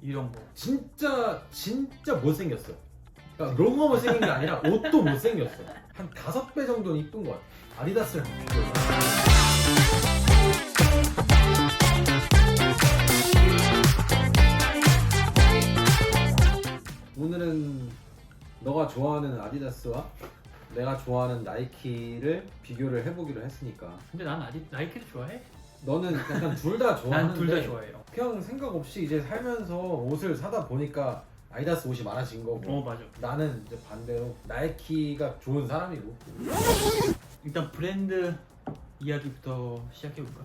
이런 거. 진짜 진짜 못생겼어. 그러니까 로고가 못생긴 게 아니라 옷도 못생겼어. 한 다섯 배 정도는 이쁜 것 같아. 아디다스랑 비교해서. 오늘은 너가 좋아하는 아디다스와 내가 좋아하는 나이키를 비교를 해보기로 했으니까 근데 난 아직 나이키를 좋아해. 너는 약간 둘다 난 좋아하는데 둘다 좋아해요. 그냥 생각 없이 이제 살면서 옷을 사다 보니까 아디다스 옷이 많아진 거고 어 맞아. 나는 이제 반대로 나이키가 좋은 사람이고 일단 브랜드 이야기부터 시작해 볼까?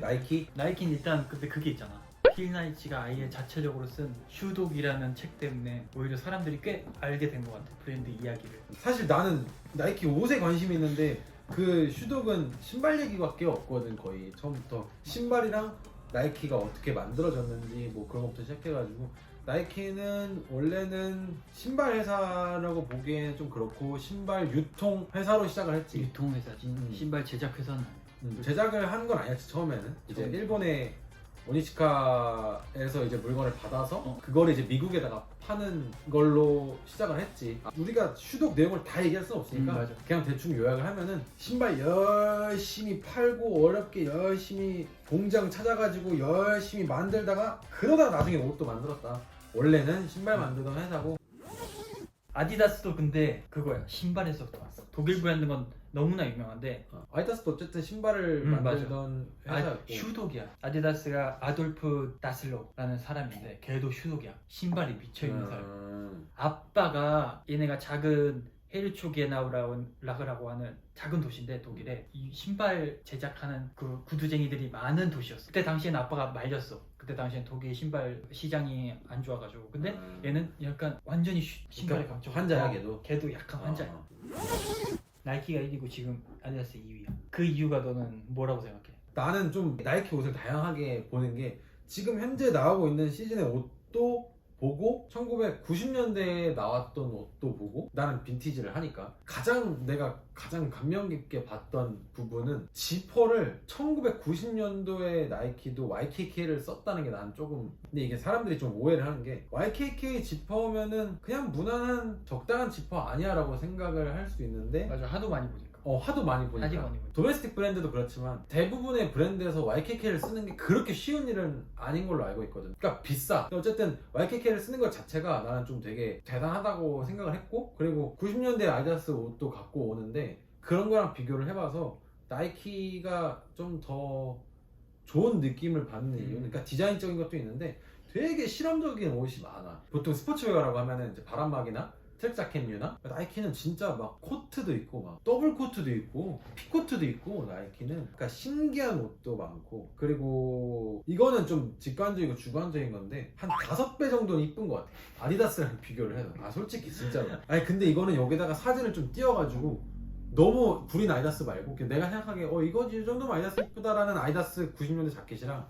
나이키 나이키는 일단 근데 그게 있잖아. 힐나이치가 아예 자체적으로 쓴 슈독이라는 책 때문에 오히려 사람들이 꽤 알게 된 것 같아 브랜드 이야기를. 사실 나는 나이키 옷에 관심이 있는데 그 슈독은 신발 얘기밖에 없거든 거의 처음부터 신발이랑 나이키가 어떻게 만들어졌는지 뭐 그런 것부터 시작해가지고 나이키는 원래는 신발 회사라고 보기에는 좀 그렇고 신발 유통 회사로 시작을 했지 유통회사지 음. 신발 제작 회사는 아니야. 음, 제작을 한건 아니었지 처음에는 이제 처음. 일본의 오니치카에서 이제 물건을 받아서 어. 그거를 이제 미국에다가 파는 걸로 시작을 했지 아, 우리가 슈독 내용을 다 얘기할 수는 없으니까 음, 맞아. 그냥 대충 요약을 하면은 신발 열심히 팔고 어렵게 열심히 공장 찾아가지고 열심히 만들다가 그러다가 나중에 옷도 만들었다 원래는 신발 만들던 회사고 아디다스도 근데 그거야 신발에서부터 왔어. 독일 브랜드 건 너무나 유명한데 어, 아디다스도 어쨌든 신발을 음, 만들던 아, 회사였고 슈독이야. 아디다스가 아돌프 다슬로라는 사람인데 걔도 슈독이야. 신발이 미쳐 있는 사람. 음, 아빠가 얘네가 작은 헤르초게나우라고 하는 작은 도시인데 독일에 이 신발 제작하는 그 구두쟁이들이 많은 도시였어. 그때 당시엔 아빠가 말렸어. 그때 당시엔 독일 신발 시장이 안 좋아가지고. 근데 음. 얘는 약간 완전히 쉬- 신발에 그러니까 강점. 환자야, 어, 걔도. 걔도 약간 환자야. 어. 나이키가 1위고 지금 아디다스 2위야. 그 이유가 너는 뭐라고 생각해? 나는 좀 나이키 옷을 다양하게 보는 게 지금 현재 나오고 있는 시즌의 옷도 보고 1990년대에 나왔던 옷도 보고 나는 빈티지를 하니까 가장 내가 가장 감명 깊게 봤던 부분은 지퍼를 1990년도에 나이키도 YKK를 썼다는 게 난 조금 근데 이게 사람들이 좀 오해를 하는 게 YKK 지퍼면은 그냥 무난한 적당한 지퍼 아니야 라고 생각을 할 수 있는데 맞아 하도 많이 보니까. 어 하도 많이 보니까 많이 보니까. 도메스틱 브랜드도 그렇지만 대부분의 브랜드에서 YKK를 쓰는 게 그렇게 쉬운 일은 아닌 걸로 알고 있거든. 그러니까 비싸. 근데 어쨌든 YKK를 쓰는 것 자체가 나는 좀 되게 대단하다고 생각을 했고 그리고 90년대 아디다스 옷도 갖고 오는데 그런 거랑 비교를 해봐서 나이키가 좀 더 좋은 느낌을 받는 이유. 음. 그러니까 디자인적인 것도 있는데 되게 실험적인 옷이 많아. 보통 스포츠웨어라고 하면은 이제 바람막이나 트랙 자켓류나? 나이키는 진짜 막 코트도 있고 막 더블 코트도 있고 피코트도 있고 나이키는 그러니까 신기한 옷도 많고 그리고 이거는 좀 직관적이고 주관적인 건데 한 다섯 배 정도는 이쁜 것 같아. 아디다스랑 비교를 해서 아 솔직히 진짜로. 아니 근데 이거는 여기다가 사진을 좀 띄워가지고 너무 구린 아디다스 말고 내가 생각하기에 어 이거 이 정도면 아디다스 이쁘다라는 아디다스 90년대 자켓이랑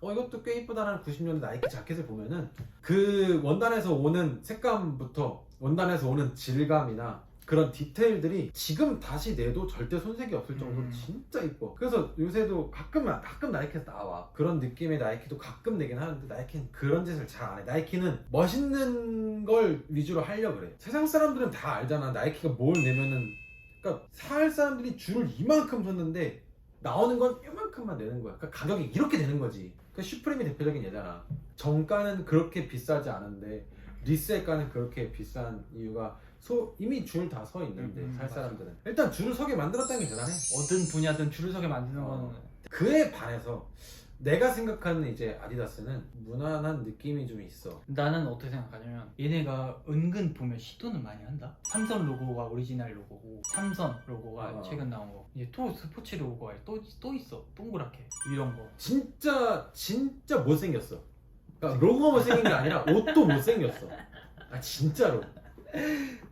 어 이것도 꽤 이쁘다라는 90년대 나이키 자켓을 보면은 그 원단에서 오는 색감부터 원단에서 오는 질감이나 그런 디테일들이 지금 다시 내도 절대 손색이 없을 정도로 음. 진짜 이뻐. 그래서 요새도 가끔 가끔 나이키에서 나와 그런 느낌의 나이키도 가끔 내긴 하는데 나이키는 그런 짓을 잘 안 해. 나이키는 멋있는 걸 위주로 하려 그래. 세상 사람들은 다 알잖아. 나이키가 뭘 내면은 그러니까 살 사람들이 줄을 이만큼 섰는데 나오는 건 이만큼만 내는 거야. 그러니까 가격이 이렇게 되는 거지. 그 슈프림이 대표적인 예잖아. 정가는 그렇게 비싸지 않은데 리셀가는 그렇게 비싼 이유가 소, 이미 줄 다 서 있는데 음, 음, 살 맞아. 사람들은 일단 줄을 서게 만들었다는 게 대단해. 어떤 분야든 줄을 서게 만드는 어. 거는 그에 반해서 내가 생각하는 이제 아디다스는 무난한 느낌이 좀 있어. 나는 어떻게 생각하냐면 얘네가 은근 보면 시도는 많이 한다. 삼선 로고가 오리지널 로고고 삼선 로고가 어. 최근 나온 거. 이제 또 스포츠 로고가 또, 또 있어. 동그랗게 이런 거. 진짜 진짜 못생겼어. 그러니까 로고가 못생긴 게 아니라 옷도 못생겼어. 아 진짜로.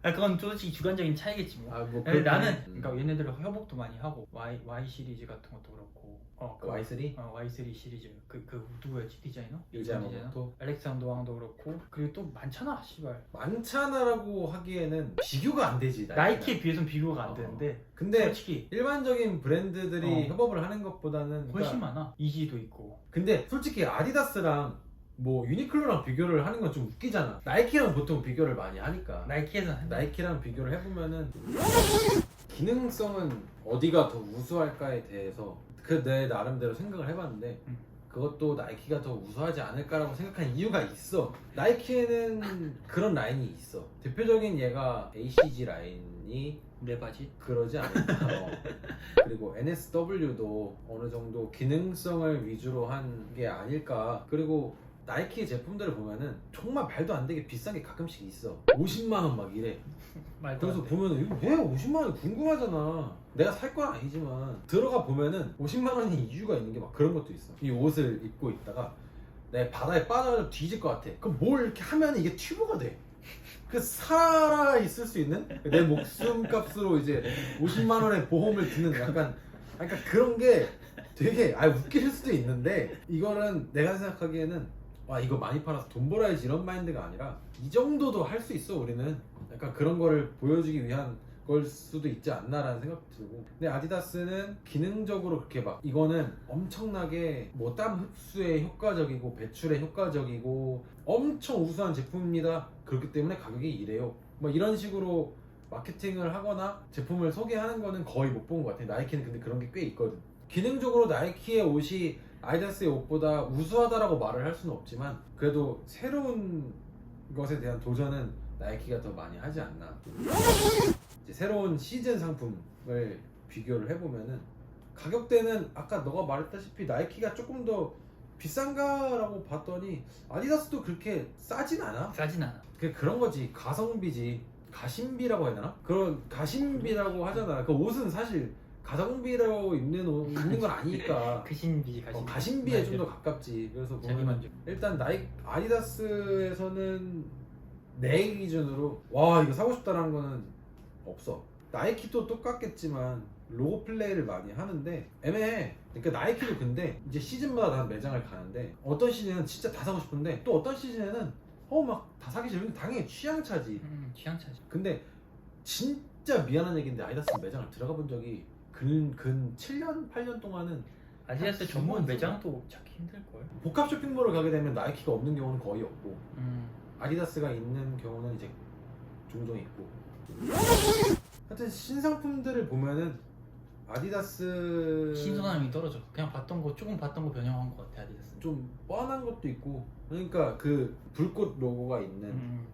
아 그건 솔직히 주관적인 차이겠지 뭐. 아, 뭐 근데 그렇긴 나는 해. 그러니까 얘네들 협업도 많이 하고 Y Y 시리즈 같은 것도 그렇고 어 그 Y3 어, Y3 시리즈 그, 그 누구였지 디자이너? 디자이너? 또 알렉산더 왕도 그렇고 그리고 또 많잖아 씨발 많잖아라고 하기에는 비교가 안 되지. 나이키는. 나이키에 비해서는 비교가 안 어. 되는데 근데 솔직히 일반적인 브랜드들이 어. 협업을 하는 것보다는 훨씬 그러니까 많아 이지도 있고 근데 솔직히 아디다스랑 뭐 유니클로랑 비교를 하는 건 좀 웃기잖아. 나이키랑 보통 비교를 많이 하니까. 나이키에서는 한- 나이키랑 비교를 해보면은 기능성은 어디가 더 우수할까에 대해서 그 내 나름대로 생각을 해봤는데 음. 그것도 나이키가 더 우수하지 않을까라고 생각한 이유가 있어. 나이키에는 그런 라인이 있어. 대표적인 얘가 ACG 라인이 내 바지 그러지 않을까. 어. 그리고 NSW도 어느 정도 기능성을 위주로 한 게 아닐까. 그리고 나이키 제품들을 보면은 정말 말도 안 되게 비싼 게 가끔씩 있어. 50만 원 막 이래. 말도 그래서 안 돼. 보면은 이거 왜 50만 원 궁금하잖아. 내가 살 건 아니지만 들어가 보면은 50만 원이 이유가 있는 게 막 그런 것도 있어. 이 옷을 입고 있다가 내 바다에 빠져 뒤질 것 같아. 그럼 뭘 이렇게 하면 이게 튜브가 돼. 그 살아 있을 수 있는 내 목숨 값으로 이제 50만 원의 보험을 드는 약간 약간 그런 게 되게 아 웃길 수도 있는데 이거는 내가 생각하기에는 와 이거 많이 팔아서 돈 벌어야지 이런 마인드가 아니라 이 정도도 할 수 있어 우리는. 약간 그런 거를 보여주기 위한 걸 수도 있지 않나라는 생각도 들고. 근데 아디다스는 기능적으로 그렇게 막 이거는 엄청나게 뭐 땀 흡수에 효과적이고 배출에 효과적이고 엄청 우수한 제품입니다. 그렇기 때문에 가격이 이래요. 뭐 이런 식으로 마케팅을 하거나 제품을 소개하는 거는 거의 못 본 것 같아요. 나이키는 근데 그런 게 꽤 있거든. 기능적으로 나이키의 옷이 아디다스의 옷보다 우수하다라고 말을 할 수는 없지만 그래도 새로운 것에 대한 도전은 나이키가 더 많이 하지 않나. 이제 새로운 시즌 상품을 비교를 해보면은 가격대는 아까 너가 말했다시피 나이키가 조금 더 비싼가라고 봤더니 아디다스도 그렇게 싸진 않아? 싸진 않아. 그 그런 거지. 가성비지. 가심비라고 해야 되나? 그런 가심비라고 하잖아. 그 옷은 사실 가성비라고 입는 옷 입는 건 아니니까. 그 신비 가신 어, 가심비에 좀 더 가깝지. 그래서 보면 일단 나이 아디다스에서는 내 기준으로 와 이거 사고 싶다라는 거는 없어. 나이키도 똑같겠지만 로고 플레이를 많이 하는데 애매해. 그러니까 나이키도 근데 이제 시즌마다 다 매장을 가는데 어떤 시즌은 진짜 다 사고 싶은데 또 어떤 시즌에는 어 막 다 사기 싫은데 당연히 취향 차지. 음, 취향 차지. 근데 진짜 미안한 얘기인데 아디다스 매장을 들어가 본 적이 근, 근 7년 8년 동안은 아디다스 한 전문 매장도 찾기 힘들걸? 복합 쇼핑몰을 가게 되면 나이키가 없는 경우는 거의 없고 음. 아디다스가 있는 경우는 이제 종종 있고. 하여튼 신상품들을 보면은 아디다스 신선함이 떨어져. 그냥 봤던 거 조금 봤던 거 변형한 것 같아 아디다스. 좀 뻔한 것도 있고 그러니까 그 불꽃 로고가 있는 음,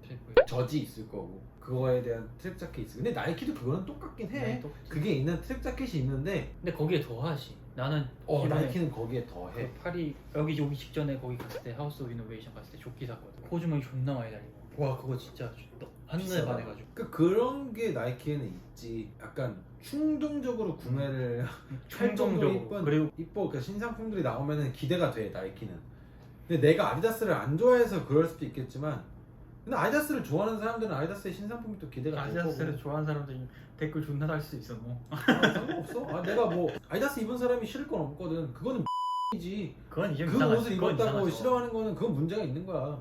젖이 있을 거고 그거에 대한 트랙 자켓이 있어. 근데 나이키도 그거는 똑같긴 해. 네, 또- 그게 있는 트랙 자켓이 있는데 근데 거기에 더하지. 나는 어 이번에 나이키는 거기에 더해. 그 파리 여기 오기 직전에 거기 갔을 때 하우스 오브 이노베이션 갔을 때 조끼 샀거든. 코주머니 존나 많이 달리고 와 그거 진짜 너- 한눈에 비싸다. 반해가지고. 그 그런 게 나이키에는 있지. 약간 충동적으로 구매를 할 정도로 충동적으로. 이쁜 그리고 이뻐 그 신상품들이 나오면은 기대가 돼 나이키는. 근데 내가 아디다스를 안 좋아해서 그럴 수도 있겠지만 근데 아디다스를 좋아하는 사람들은 아디다스의 신상품이 또 기대가 될 아디다스를 거고. 좋아하는 사람들이 댓글 존나 달 수 있어 뭐. 아, 상관없어. 아, 내가 뭐 아디다스 입은 사람이 싫을 건 없거든. 그거는 이지. 그건 이제 그 옷을 입었다고 싫어하는 거는 그건 문제가 있는 거야.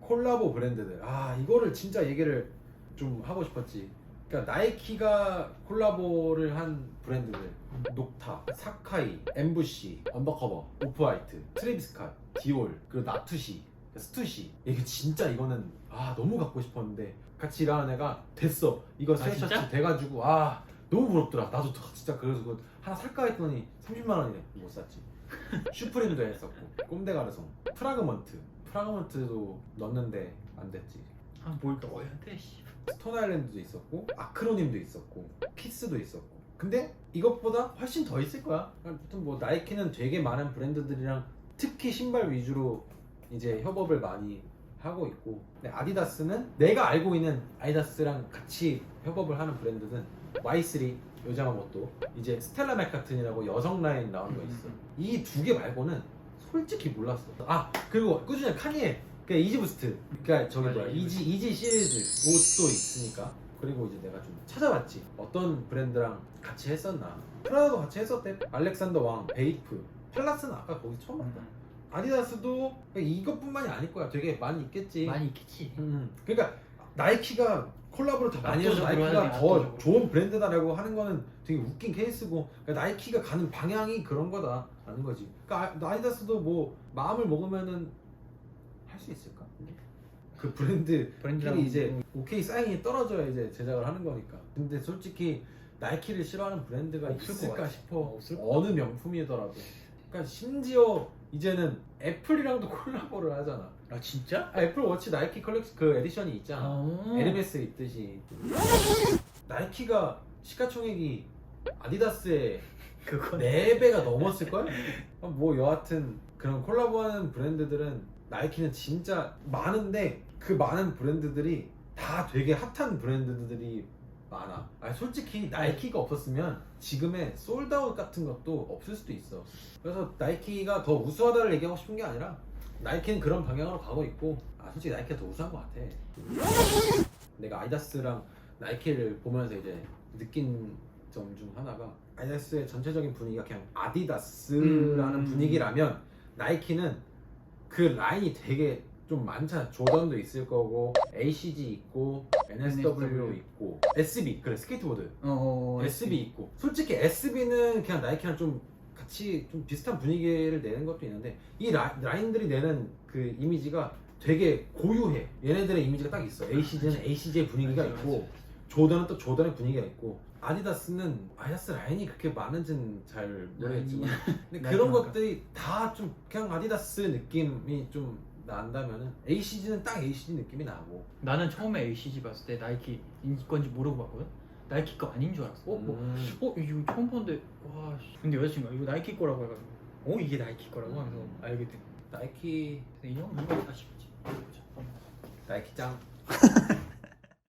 콜라보 브랜드들. 아 이거를 진짜 얘기를 좀 하고 싶었지 그러니까 나이키가 콜라보를 한 브랜드들. 녹타, 사카이, 엠부시, 언더커버, 오프화이트, 트레비스캇, 디올, 그리고 나투시, 스투시. 이게 진짜 이거는 아 너무 갖고 싶었는데 같이 일하는 애가 됐어. 이거 아, 스웨셔츠 진짜? 돼가지고 아 너무 부럽더라. 나도 진짜 그래서 그거 하나 살까 했더니 30만 원이래. 못 샀지. 슈프림도 했었고 꼼데가르송 프라그먼트. 프라그먼트도 넣었는데 안 됐지. 아 뭘 넣어야 돼 씨. 스톤 아일랜드도 있었고 아크로님도 있었고 피스도 있었고. 근데 이것보다 훨씬 더 있을 거야. 아무튼 뭐 나이키는 되게 많은 브랜드들이랑 특히 신발 위주로 이제 협업을 많이 하고 있고. 근데 아디다스는 내가 알고 있는 아디다스랑 같이 협업을 하는 브랜드는 Y3 요자마모토. 이제 스텔라 맥카튼이라고 여성 라인 나온 거 있어. 이 두 개 말고는 솔직히 몰랐어. 아 그리고 꾸준히 카니에 그 이지 부스트. 그러니까 저기 뭐야. 이지 이지 시리즈 옷도 있으니까. 그리고 이제 내가 좀 찾아봤지. 어떤 브랜드랑 같이 했었나. 프라다도 같이 했었대. 알렉산더 왕 베이프. 팔라스는 아까 거기 처음 봤다. 음, 아디다스도 이것뿐만이 아닐 거야. 되게 많이 있겠지. 많이 있겠지. 음, 그러니까 나이키가 콜라보를 더 많이 해서 압도적으로 나이키가 더 압도적으로. 좋은 브랜드다라고 하는 거는 되게 웃긴 케이스고 그러니까 나이키가 가는 방향이 그런 거다라는 거지. 그러니까 아- 아디다스도 뭐 마음을 먹으면은 할 수 있을까? 그 브랜드 브랜드랑 이 이제 오케이 사인이 떨어져야 이제 제작을 하는 거니까. 근데 솔직히 나이키를 싫어하는 브랜드가 없을 것 있을까 같아. 싶어. 어, 없을 것 어느 명품이더라도. 그러니까 심지어 이제는 애플이랑도 콜라보를 하잖아. 아 진짜? 아, 애플 워치 나이키 컬렉션 그 에디션이 있잖아. 어. 에르메스 있듯이. 나이키가 시가총액이 아디다스의 그거 4배가 넘었을걸? 뭐 여하튼 그런 콜라보하는 브랜드들은 나이키는 진짜 많은데 그 많은 브랜드들이 다 되게 핫한 브랜드들이 많아. 아니, 솔직히 나이키가 없었으면 지금의 솔드아웃 같은 것도 없을 수도 있어. 그래서 나이키가 더 우수하다를 얘기하고 싶은 게 아니라 나이키는 그런 방향으로 가고 있고 아 솔직히 나이키가 더 우수한 것 같아. 내가 아디다스랑 나이키를 보면서 이제 느낀 점 중 하나가 아디다스의 전체적인 분위기가 그냥 아디다스라는 음. 분위기라면 나이키는 그 라인이 되게 좀 많잖아. 조던도 있을 거고 ACG 있고 NSW NSW. 있고 SB 그래 스케이트보드. 어, SB 있고. 솔직히 SB는 그냥 나이키랑 좀 같이 좀 비슷한 분위기를 내는 것도 있는데 이 라, 라인들이 내는 그 이미지가 되게 고유해. 얘네들의 이미지가 딱 있어. ACG는 ACG의 분위기가 맞아, 있고 조던은 또 조던의 분위기가 있고 아디다스는 아디다스 라인이 그렇게 많은지는 잘 모르겠지만 근데 라인이 그런? 것들이 다 좀 그냥 아디다스 느낌이 좀 난다면은 ACG는 딱 ACG 느낌이 나고 나는 처음에 ACG 봤을 때 나이키 건지 모르고 봤거든. 나이키 거 아닌 줄 알았어. 어, 뭐, 음. 어 이거 처음 보는데 와. 씨. 근데 여자친구가 이거 나이키 거라고 해가지고, 어 이게 나이키 거라고 하면서 음. 알게 돼. 나이키 근데 이 형은 이거 다 싶지. 나이키 짱